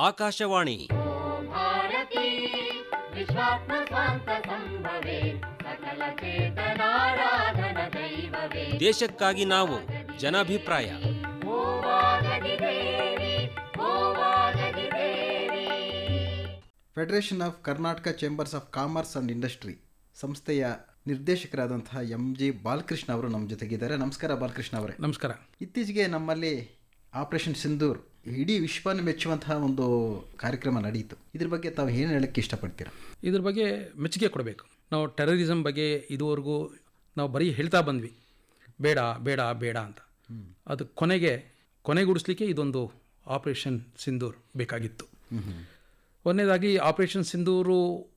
ಆಕಾಶವಾಣಿ. ದೇಶಕ್ಕಾಗಿ ನಾವು ಜನಾಭಿಪ್ರಾಯ. Federation of Karnataka chambers of commerce and industry ಸಂಸ್ಥೆಯ ನಿರ್ದೇಶಕರಾದಂತಹ ಎಂ ಜಿ ಬಾಲಕೃಷ್ಣ ಅವರು ನಮ್ಮ ಜೊತೆಗಿದ್ದಾರೆ. ನಮಸ್ಕಾರ ಬಾಲಕೃಷ್ಣ ಅವರೇ. ನಮಸ್ಕಾರ. ಇತ್ತೀಚೆಗೆ ನಮ್ಮಲ್ಲಿ ಆಪರೇಷನ್ ಸಿಂಧೂರ್ ಇಡೀ ವಿಶ್ವನ ಮೆಚ್ಚುವಂತಹ ಒಂದು ಕಾರ್ಯಕ್ರಮ ನಡೆಯಿತು ಇದ್ರ ಬಗ್ಗೆ ತಾವು ಏನು ಹೇಳಕ್ಕೆ ಇಷ್ಟಪಡ್ತೀರಾ? ಇದ್ರ ಬಗ್ಗೆ ಮೆಚ್ಚುಗೆ ಕೊಡಬೇಕು. ನಾವು ಟೆರರಿಸಮ್ ಬಗ್ಗೆ ಇದುವರೆಗೂ ನಾವು ಬರೀ ಹೇಳ್ತಾ ಬಂದ್ವಿ. ಬೇಡ ಬೇಡ ಬೇಡ ಅಂತ. ಅದು ಕೊನೆಗೆ ಕೊನೆಗೂಡಿಸ್ಲಿಕ್ಕೆ ಇದೊಂದು ಆಪರೇಷನ್ ಸಿಂಧೂರ್ ಬೇಕಾಗಿತ್ತು. ಒಂದನೇದಾಗಿ ಆಪರೇಷನ್ ಸಿಂಧೂರು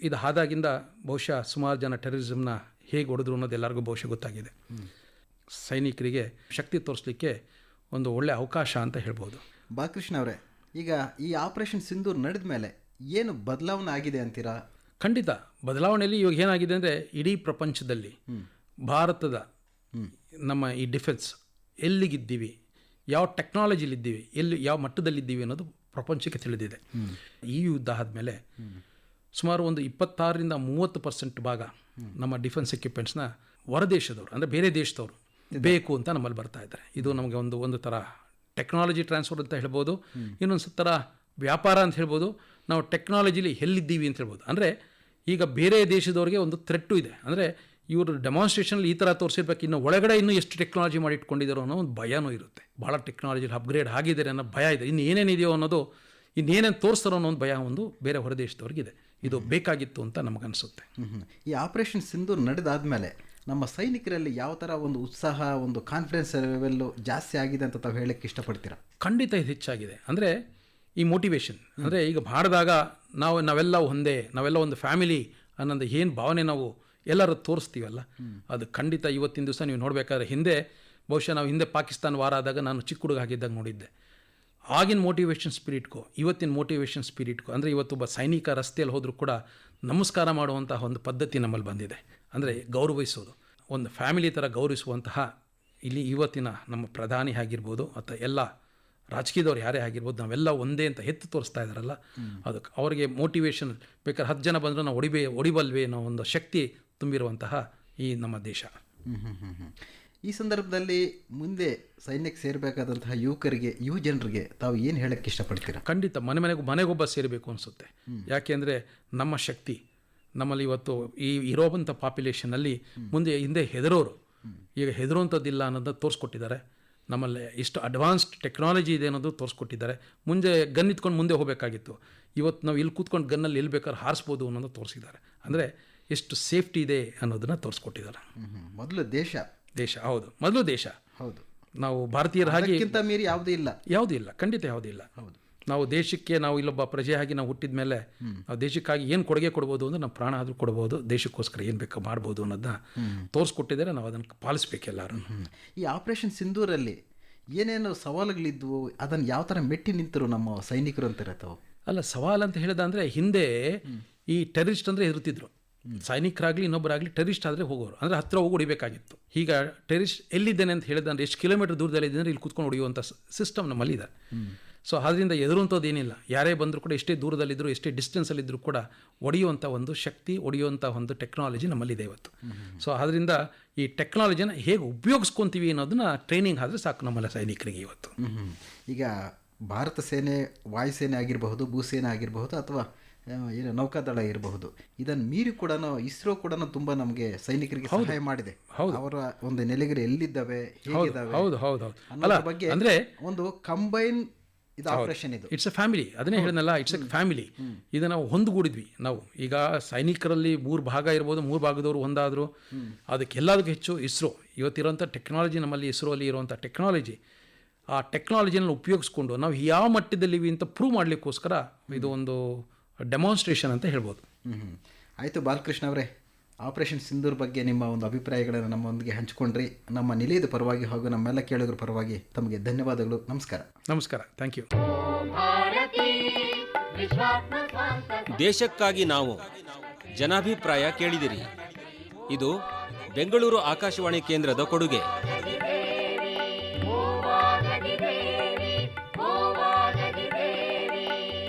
ಇದು ಆದಾಗಿಂದ ಬಹುಶಃ ಸುಮಾರು ಜನ ಟೆರರಿಸಮ್ನ ಹೇಗೆ ಹೊಡೆದ್ರು ಅನ್ನೋದು ಎಲ್ಲರಿಗೂ ಬಹುಶಃ ಗೊತ್ತಾಗಿದೆ. ಸೈನಿಕರಿಗೆ ಶಕ್ತಿ ತೋರಿಸ್ಲಿಕ್ಕೆ ಒಂದು ಒಳ್ಳೆಯ ಅವಕಾಶ ಅಂತ ಹೇಳ್ಬೋದು. ಬಾಲಕೃಷ್ಣ ಅವರೇ ಈಗ ಈ ಆಪರೇಷನ್ ಸಿಂಧೂರ್ ನಡೆದ ಮೇಲೆ ಏನು ಬದಲಾವಣೆ ಆಗಿದೆ ಅಂತೀರಾ? ಖಂಡಿತ. ಬದಲಾವಣೆಯಲ್ಲಿ ಇವಾಗ ಏನಾಗಿದೆ ಅಂದರೆ ಇಡೀ ಪ್ರಪಂಚದಲ್ಲಿ ಭಾರತದ ನಮ್ಮ ಈ ಡಿಫೆನ್ಸ್ ಎಲ್ಲಿಗಿದ್ದೀವಿ? ಯಾವ ಟೆಕ್ನಾಲಜಿಲಿದ್ದೀವಿ ಎಲ್ಲಿ ಯಾವ ಮಟ್ಟದಲ್ಲಿದ್ದೀವಿ ಅನ್ನೋದು ಪ್ರಪಂಚಕ್ಕೆ ತಿಳಿದಿದೆ. ಈ ಯುದ್ಧ ಆದಮೇಲೆ ಸುಮಾರು ಒಂದು ಇಪ್ಪತ್ತಾರರಿಂದ ಮೂವತ್ತು ಪರ್ಸೆಂಟ್ ಭಾಗ ನಮ್ಮ ಡಿಫೆನ್ಸ್ ಎಕ್ವಿಪ್ಮೆಂಟ್ಸ್ನ ಹೊರದೇಶದವರು ಅಂದರೆ ಬೇರೆ ದೇಶದವರು ಬೇಕು ಅಂತ ನಮ್ಮಲ್ಲಿ ಬರ್ತಾ ಇದ್ದಾರೆ. ಇದು ನಮಗೆ ಒಂದು ಒಂದು ಥರ ಟೆಕ್ನಾಲಜಿ ಟ್ರಾನ್ಸ್ಫರ್ ಅಂತ ಹೇಳ್ಬೋದು. ಇನ್ನೊಂದು ಥರ ವ್ಯಾಪಾರ ಅಂತ ಹೇಳ್ಬೋದು. ನಾವು ಟೆಕ್ನಾಲಜಿಲಿ ಎಲ್ಲಿದ್ದೀವಿ ಅಂತ ಹೇಳ್ಬೋದು. ಅಂದರೆ ಈಗ ಬೇರೆ ದೇಶದವ್ರಿಗೆ ಒಂದು ಥ್ರೆಟ್ಟು ಇದೆ. ಅಂದರೆ ಇವರು ಡೆಮಾನ್ಸ್ಟ್ರೇಷನಲ್ಲಿ ಈ ಥರ ತೋರಿಸಿರ್ಬೇಕು. ಇನ್ನು ಒಳಗಡೆ ಇನ್ನೂ ಎಷ್ಟು ಟೆಕ್ನಾಲಜಿ ಮಾಡಿ ಇಟ್ಕೊಂಡಿದ್ದಾರೋ ಅನ್ನೋ ಒಂದು ಭಯನೂ ಇರುತ್ತೆ. ಭಾಳ ಟೆಕ್ನಾಲಜಿಲಿ ಅಪ್ಗ್ರೇಡ್ ಆಗಿದ್ದಾರೆ ಅನ್ನೋ ಭಯ ಇದೆ. ಇನ್ನು ಏನೇನಿದೆಯೋ ಅನ್ನೋದು ಇನ್ನೇನೇನು ತೋರಿಸ್ತಾರೋ ಅನ್ನೋ ಒಂದು ಭಯ ಒಂದು ಬೇರೆ ಹೊರದೇಶದವ್ರಿಗಿದೆ ಇದು ಬೇಕಾಗಿತ್ತು ಅಂತ ನಮಗನ್ಸುತ್ತೆ. ಈ ಆಪರೇಷನ್ ನಡೆದಾದ ನಡೆದಾದ್ಮೇಲೆ ನಮ್ಮ ಸೈನಿಕರಲ್ಲಿ ಯಾವ ಥರ ಒಂದು ಉತ್ಸಾಹ ಒಂದು ಕಾನ್ಫಿಡೆನ್ಸ್ ಲೆವೆಲ್ಲು ಜಾಸ್ತಿ ಆಗಿದೆ ಅಂತ ತಾವು ಹೇಳಕ್ಕೆ ಇಷ್ಟಪಡ್ತೀರಾ? ಖಂಡಿತ ಇದು ಹೆಚ್ಚಾಗಿದೆ. ಅಂದರೆ ಈ ಮೋಟಿವೇಶನ್ ಅಂದರೆ ಈಗ ಮಾಡಿದಾಗ ನಾವು ನಾವೆಲ್ಲ ಒಂದೇ ನಾವೆಲ್ಲ ಒಂದು ಫ್ಯಾಮಿಲಿ ಅನ್ನೋದು ಏನು ಭಾವನೆ ನಾವು ಎಲ್ಲರೂ ತೋರಿಸ್ತೀವಲ್ಲ? ಅದು ಖಂಡಿತ ಇವತ್ತಿನ ದಿವಸ ನೀವು ನೋಡಬೇಕಾದ್ರೆ ಹಿಂದೆ ಬಹುಶಃ ನಾವು ಹಿಂದೆ ಪಾಕಿಸ್ತಾನ ವಾರ ಆದಾಗ ನಾನು ಚಿಕ್ಕ ಹುಡುಗ ಆಗಿದ್ದಾಗ ನೋಡಿದ್ದೆ. ಆಗಿನ ಮೋಟಿವೇಶನ್ ಸ್ಪಿರಿಟ್ಗೂ ಇವತ್ತಿನ ಮೋಟಿವೇಶನ್ ಸ್ಪಿರಿಟ್ಗೂ ಅಂದರೆ ಇವತ್ತೊಬ್ಬ ಸೈನಿಕ ರಸ್ತೆಯಲ್ಲಿ ಹೋದರೂ ಕೂಡ ನಮಸ್ಕಾರ ಮಾಡುವಂತಹ ಒಂದು ಪದ್ಧತಿ ನಮ್ಮಲ್ಲಿ ಬಂದಿದೆ. ಅಂದರೆ ಗೌರವಿಸೋದು. ಒಂದು ಫ್ಯಾಮಿಲಿ ಥರ ಗೌರವಿಸುವಂತಹ ಇಲ್ಲಿ ಇವತ್ತಿನ ನಮ್ಮ ಪ್ರಧಾನಿ ಆಗಿರ್ಬೋದು ಅಥವಾ ಎಲ್ಲ ರಾಜಕೀಯದವ್ರು ಯಾರೇ ಆಗಿರ್ಬೋದು ನಾವೆಲ್ಲ ಒಂದೇ ಅಂತ ಎತ್ತು ತೋರಿಸ್ತಾ ಇದ್ದಾರಲ್ಲ ಅದಕ್ಕೆ ಅವರಿಗೆ ಮೋಟಿವೇಶನ್ ಬೇಕಾದ್ರೆ ಹತ್ತು ಜನ ಬಂದರೂ ನಾವು ಒಡಿಬೇ ಹೊಡಿಬಲ್ವೇ ಅನ್ನೋ ಒಂದು ಶಕ್ತಿ ತುಂಬಿರುವಂತಹ ಈ ನಮ್ಮ ದೇಶ. ಈ ಸಂದರ್ಭದಲ್ಲಿ ಮುಂದೆ ಸೈನ್ಯಕ್ಕೆ ಸೇರಬೇಕಾದಂತಹ ಯುವಕರಿಗೆ ಯುವ ಜನರಿಗೆ ತಾವು ಏನು ಹೇಳಕ್ಕೆ ಇಷ್ಟಪಡ್ತೀರಾ? ಖಂಡಿತ ಮನೆ ಮನೆಗೂ ಮನೆಗೊಬ್ಬ ಸೇರಬೇಕು ಅನಿಸುತ್ತೆ. ಯಾಕೆಂದರೆ ನಮ್ಮ ಶಕ್ತಿ ನಮ್ಮಲ್ಲಿ ಇವತ್ತು ಈ ಇರೋವಂಥ ಪಾಪ್ಯುಲೇಷನಲ್ಲಿ ಮುಂದೆ ಹಿಂದೆ ಹೆದರೋರು. ಈಗ ಹೆದರುವಂಥದ್ದಿಲ್ಲ ಅನ್ನೋದನ್ನ ತೋರಿಸ್ಕೊಟ್ಟಿದ್ದಾರೆ. ನಮ್ಮಲ್ಲಿ ಇಷ್ಟು ಅಡ್ವಾನ್ಸ್ಡ್ ಟೆಕ್ನಾಲಜಿ ಇದೆ ಅನ್ನೋದು ತೋರಿಸ್ಕೊಟ್ಟಿದ್ದಾರೆ. ಮುಂದೆ ಗನ್ ಇತ್ಕೊಂಡು ಮುಂದೆ ಹೋಗಬೇಕಾಗಿತ್ತು. ಇವತ್ತು ನಾವು ಇಲ್ಲಿ ಕೂತ್ಕೊಂಡು ಗನ್ನಲ್ಲಿ ಎಲ್ಲಿ ಬೇಕಾದ್ರೆ ಹಾರಿಸ್ಬೋದು ಅನ್ನೋದು ತೋರಿಸಿದ್ದಾರೆ. ಅಂದರೆ ಎಷ್ಟು ಸೇಫ್ಟಿ ಇದೆ ಅನ್ನೋದನ್ನು ತೋರಿಸ್ಕೊಟ್ಟಿದ್ದಾರೆ. ಮೊದಲು ದೇಶ ದೇಶ. ಹೌದು. ಮೊದಲು ದೇಶ. ಹೌದು. ನಾವು ಭಾರತೀಯರ ಹಾಗೆ ಮೀರಿ ಯಾವುದೂ ಇಲ್ಲ. ಯಾವುದೂ ಇಲ್ಲ. ಖಂಡಿತ ಯಾವುದೂ ಇಲ್ಲ. ಹೌದು. ನಾವು ದೇಶಕ್ಕೆ ನಾವು ಇಲ್ಲೊಬ್ಬ ಪ್ರಜೆಯಾಗಿ ನಾವು ಹುಟ್ಟಿದ ಮೇಲೆ ನಾವು ದೇಶಕ್ಕಾಗಿ ಏನು ಕೊಡುಗೆ ಕೊಡ್ಬೋದು ಅಂದ್ರೆ ನಮ್ಮ ಪ್ರಾಣ ಆದರೂ ಕೊಡ್ಬೋದು ದೇಶಕ್ಕೋಸ್ಕರ ಏನು ಬೇಕು ಮಾಡ್ಬೋದು ಅನ್ನೋದನ್ನ ತೋರಿಸ್ಕೊಟ್ಟಿದ್ದಾರೆ. ನಾವು ಅದನ್ನು ಪಾಲಿಸ್ಬೇಕು ಎಲ್ಲರೂ. ಈ ಆಪರೇಷನ್ ಸಿಂಧೂರಲ್ಲಿ ಏನೇನು ಸವಾಲುಗಳಿದ್ವು ಅದನ್ನು ಯಾವ ಥರ ಮೆಟ್ಟಿ ನಿಂತರು ನಮ್ಮ ಸೈನಿಕರು ಅಂತ ಇರುತ್ತವೆ ಅಲ್ಲ ಸವಾಲು ಅಂತ ಹೇಳಿದ ಅಂದರೆ ಹಿಂದೆ ಈ ಟೆರರಿಸ್ಟ್ ಅಂದರೆ ಹೆದರ್ತಿದ್ರು. ಸೈನಿಕರಾಗಲಿ ಇನ್ನೊಬ್ಬರಾಗಲಿ ಟೆರಿಸ್ಟ್ ಆದರೆ ಹೋಗೋರು. ಅಂದರೆ ಹತ್ತಿರ ಹೋಗಿ ಹೊಡಿಬೇಕಾಗಿತ್ತು. ಈಗ ಟೆರಿಸ್ಟ್ ಎಲ್ಲಿದ್ದೇನೆ ಅಂತ ಹೇಳಿದ್ರೆ ಅಂದರೆ ಎಷ್ಟು ಕಿಲೋಮೀಟರ್ ಅಂದರೆ ಇಲ್ಲಿ ಕೂತ್ಕೊಂಡು ಹೊಡೆಯುವಂಥ ಸಿಸ್ಟಮ್ ನಮ್ಮಲ್ಲಿದೆ. ಸೊ ಅದರಿಂದ ಎದುರುವಂಥದ್ದು ಏನಿಲ್ಲ ಯಾರೇ ಬಂದರೂ ಕೂಡ ಎಷ್ಟೇ ದೂರದಲ್ಲಿದ್ದರೂ ಎಷ್ಟೇ ಡಿಸ್ಟೆನ್ಸಲ್ಲಿದ್ದರೂ ಕೂಡ ಒಡೆಯುವಂಥ ಒಂದು ಶಕ್ತಿ ಒಡೆಯುವಂಥ ಒಂದು ಟೆಕ್ನಾಲಜಿ ನಮ್ಮಲ್ಲಿದೆ ಇವತ್ತು. ಸೊ ಅದರಿಂದ ಈ ಟೆಕ್ನಾಲಜಿನ ಹೇಗೆ ಉಪಯೋಗಿಸ್ಕೊತೀವಿ ಅನ್ನೋದನ್ನ ಟ್ರೈನಿಂಗ್ ಆದರೆ ಸಾಕು ನಮ್ಮಲ್ಲ ಸೈನಿಕರಿಗೆ ಇವತ್ತು. ಈಗ ಭಾರತ ಸೇನೆ ವಾಯುಸೇನೆ ಆಗಿರಬಹುದು, ಭೂಸೇನೆ ಆಗಿರಬಹುದು ಅಥವಾ ಏನು ನೌಕಾದಳ ಇರಬಹುದು. ಇದನ್ನು ಮೀರಿ ಕೂಡ ಇಸ್ರೋ ಕೂಡ ತುಂಬ ನಮಗೆ ಸೈನಿಕರಿಗೆ ಸಹಾಯ ಮಾಡಿದೆ. ಅವರ ಒಂದು ನೆಲೆಗರು ಎಲ್ಲಿದ್ದಾವೆ ಹೌದು ಹೌದು ಹೌದು ಅನ್ನೋದ್ರ ಬಗ್ಗೆ ಅಂದರೆ ಒಂದು ಕಂಬೈನ್ ಇದು ಆಪರೇಷನ್ ಇದು. ಇಟ್ಸ್ ಅ ಫ್ಯಾಮಿಲಿ ಅದನ್ನೇ ಹೇಳಿದ್ನಲ್ಲ ಇಟ್ಸ್ ಎ ಫ್ಯಾಮಿಲಿ ಇದು ನಾವು ಹೊಂದುಗೂಡಿದ್ವಿ ನಾವು ಈಗ ಸೈನಿಕರಲ್ಲಿ ಮೂರು ಭಾಗ ಇರ್ಬೋದು ಮೂರು ಭಾಗದವರು ಒಂದಾದರು. ಅದಕ್ಕೆಲ್ಲದಕ್ಕೂ ಹೆಚ್ಚು ಇಸ್ರೋ. ಇವತ್ತಿರೋಂಥ ಟೆಕ್ನಾಲಜಿ ನಮ್ಮಲ್ಲಿ ಇಸ್ರೋಲಿ ಇರುವಂಥ ಟೆಕ್ನಾಲಜಿ ಆ ಟೆಕ್ನಾಲಜಿನ ಉಪಯೋಗಿಸ್ಕೊಂಡು ನಾವು ಯಾವ ಮಟ್ಟದಲ್ಲಿವಿ ಅಂತ ಪ್ರೂವ್ ಮಾಡಲಿಕ್ಕೋಸ್ಕರ ಇದು ಒಂದು ಡೆಮಾನ್ಸ್ಟ್ರೇಷನ್ ಅಂತ ಹೇಳ್ಬೋದು. ಆಯಿತು ಬಾಲಕೃಷ್ಣ ಅವರೇ ಆಪರೇಷನ್ ಸಿಂಧೂರ್ ಬಗ್ಗೆ ನಿಮ್ಮ ಒಂದು ಅಭಿಪ್ರಾಯಗಳನ್ನು ನಮ್ಮೊಂದಿಗೆ ಹಂಚಿಕೊಂಡ್ರಿ. ನಮ್ಮ ನಿಲಯದ ಪರವಾಗಿ ಹಾಗೂ ನಮ್ಮೆಲ್ಲ ಕೇಳಿದ್ರ ಪರವಾಗಿ ತಮಗೆ ಧನ್ಯವಾದಗಳು. ನಮಸ್ಕಾರ. ನಮಸ್ಕಾರ. ಥ್ಯಾಂಕ್ ಯು ದೇಶಕ್ಕಾಗಿ ನಾವು ಜನಾಭಿಪ್ರಾಯ ಕೇಳಿದಿರಿ. ಇದು ಬೆಂಗಳೂರು ಆಕಾಶವಾಣಿ ಕೇಂದ್ರದ ಕೊಡುಗೆ.